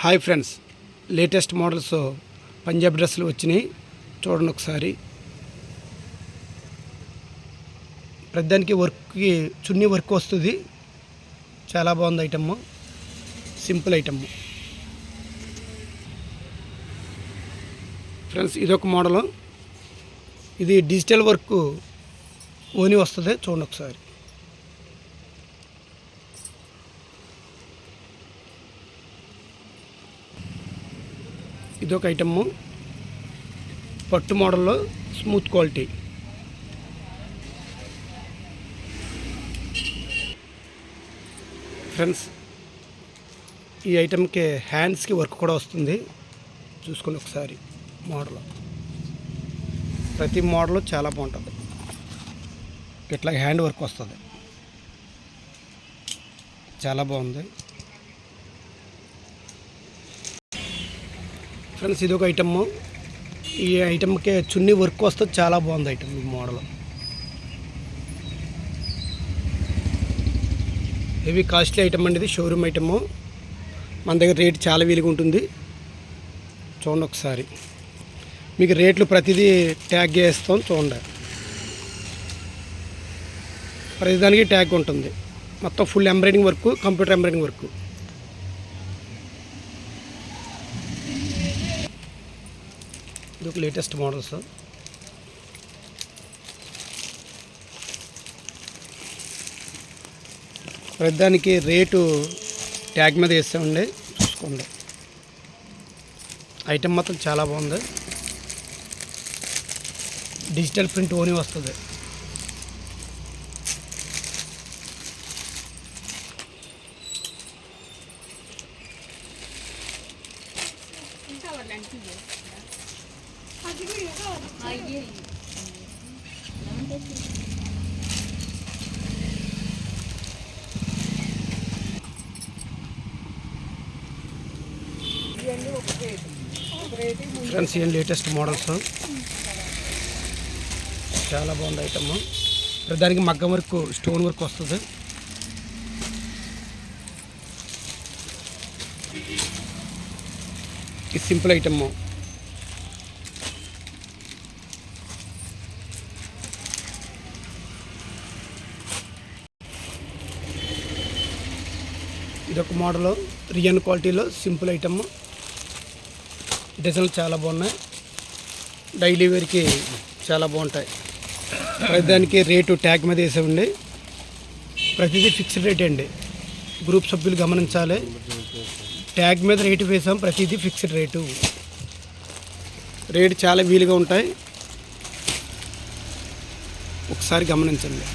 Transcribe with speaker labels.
Speaker 1: Hi friends. Latest models Punjab డ్రెస్సులు వచ్చినాయి. చూడండి ఒకసారి. ప్రతిదానికి వర్క్కి చున్నీ వర్క్ వస్తుంది. చాలా బాగుంది ఐటమ్. Simple item. ఫ్రెండ్స్ ఇదొక మోడల్. ఇది డిజిటల్ వర్క్ ఓని వస్తుంది. చూడండి ఒకసారి. ఇదొక ఐటమ్. పట్టు మోడల్లో స్మూత్ క్వాలిటీ. ఫ్రెండ్స్ ఈ ఐటమ్కి హ్యాండ్స్కి వర్క్ కూడా వస్తుంది. చూసుకొని ఒకసారి మోడల్. ప్రతి మోడల్ చాలా బాగుంటుంది. ఇట్లా హ్యాండ్ వర్క్ వస్తుంది. చాలా బాగుంది. ఫ్రెండ్స్ ఇది ఒక ఐటమ్ ఈ ఐటమ్కి చున్నీ వర్క్ వస్తుంది చాలా బాగుంది ఐటమ్ ఈ మోడల్ హెవీ కాస్ట్లీ ఐటమ్ అండి ఇది షోరూమ్ ఐటమ్ మన దగ్గర రేట్ చాలా వీలుగా ఉంటుంది. చూడండి ఒకసారి. మీకు రేట్లు ప్రతిదీ ట్యాగ్ చేస్తాం చూడండి. ప్రతిదానికి ట్యాగ్ ఉంటుంది. మొత్తం full embroidering work computer embroidering work ఇది లేటెస్ట్ మోడల్స్ ప్రతిదానికి రేటు ట్యాగ్ మీద వేసామండి చూసుకోండి. ఐటెం మాత్రం చాలా బాగుంది. డిజిటల్ ప్రింట్ ఓని వస్తుంది. ఫ్రెండ్స్ ఏం లేటెస్ట్ మోడల్స్. చాలా బాగుంది ఐటమ్. దానికి మగ్గం వర్క్ స్టోన్ వర్క్ వస్తుంది. ఇది సింపుల్ ఐటమ్. ఇదొక మోడల్ రియన్ క్వాలిటీలో సింపుల్ ఐటమ్. డిజైన్లు చాలా బాగున్నాయి. డైలీ వేర్కి చాలా బాగుంటాయి. దానికి రేటు ట్యాగ్ మీద వేసేవండి ప్రతిదీ ఫిక్స్డ్ రేట్ అండి. గ్రూప్ సభ్యులు గమనించాలి. ట్యాగ్ మీద రేటు వేసాం ప్రతిదీ ఫిక్స్డ్ రేటు. రేటు చాలా వీలుగా ఉంటాయి. ఒకసారి గమనించండి.